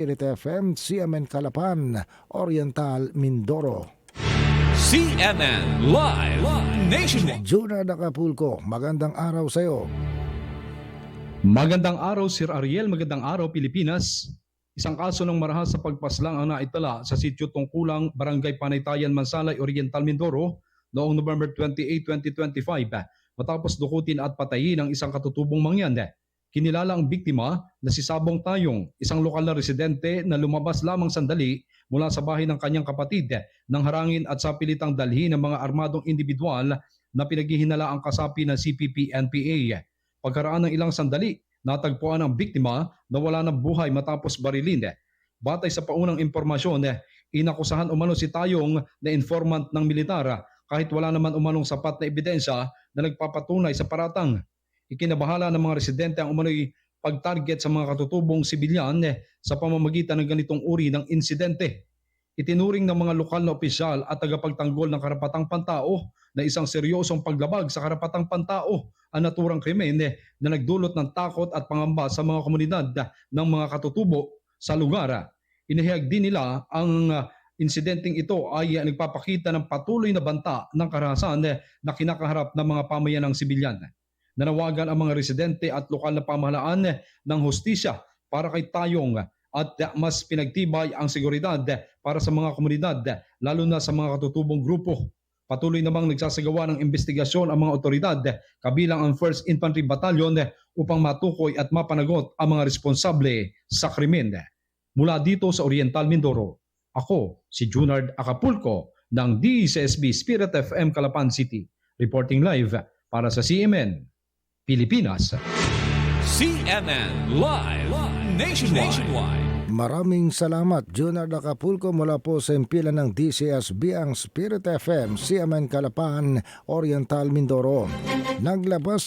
Spirit FM, CMN Calapan, Oriental, Mindoro. CNN Live Nationwide. Juna Acapulco, magandang araw sa iyo. Magandang araw Sir Ariel, magandang araw Pilipinas. Isang kaso ng marahas sa pagpaslang ang naitala sa sityo Tungkulang, Barangay Panaytayan, Mansalay, Oriental, Mindoro noong November 28, 2025 matapos dukutin at patayin ang isang katutubong mangyan. Kinilala ang biktima na si Sabong Tayong, isang lokal na residente na lumabas lamang sandali mula sa bahay ng kanyang kapatid nang harangin at sa pilitang dalhin ng mga armadong individual na pinaghihinala ang kasapi ng CPP-NPA. Pagkaraan ng ilang sandali, natagpuan ang biktima na wala ng buhay matapos barilin. Batay sa paunang impormasyon, inakusahan umano si Tayong na informant ng militar kahit wala naman umanong sapat na ebidensya na nagpapatunay sa paratang. Ikinabahala ng mga residente ang umano'y pag-target sa mga katutubong sibilyan sa pamamagitan ng ganitong uri ng insidente. Itinuring ng mga lokal na opisyal at tagapagtanggol ng karapatang pantao na isang seryosong paglabag sa karapatang pantao ang naturang krimen na nagdulot ng takot at pangamba sa mga komunidad ng mga katutubo sa lugar. Inihayag din nila ang uh, insidenteng ito ay uh, nagpapakita ng patuloy na banta ng karahasan na kinakaharap ng mga pamayanang sibilyan. Nanawagan ang mga residente at lokal na pamahalaan ng hustisya para kay Tayong at mas pinagtibay ang seguridad para sa mga komunidad lalo na sa mga katutubong grupo. Patuloy namang nagsasagawa ng investigasyon ang mga otoridad kabilang ang 1st Infantry Battalion upang matukoy at mapanagot ang mga responsable sa krimen. Mula dito sa Oriental Mindoro, ako si Junard Acapulco ng DCSB Spirit FM Calapan City, reporting live para sa CMN Pilipinas. CNN Live Nationwide. Maraming salamat, Junard Acapulco mula po sa impilan ng DCSB ang Spirit FM, CMN Calapan, Oriental, Mindoro. Naglabas